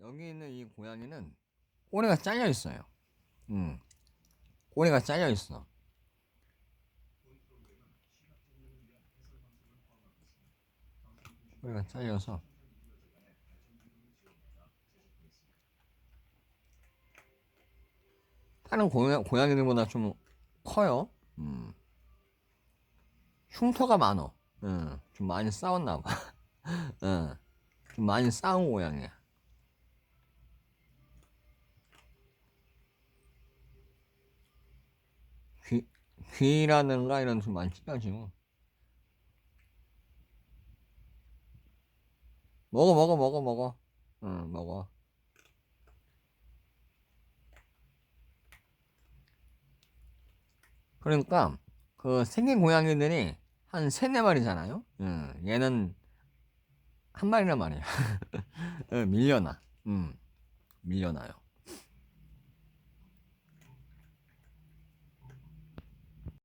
여기 있는 이 고양이는 꼬리가 잘려 있어요. 음. 꼬리가 잘려 있어. 꼬리가 잘려서 다른 고양, 고양이들보다 좀 커요. 음. 흉터가 많어. 응, 좀 많이 싸웠나 봐. 응, 좀 많이 싸운 고양이야. 귀, 귀라든가 이런 좀 많이 찢어지고. 먹어, 먹어, 먹어, 먹어. 응, 먹어. 그러니까, 그 생긴 고양이들이 한 세네 마리잖아요? 응, 얘는 한 마리란 말이야. 응, 밀려나. 응, 밀려나요.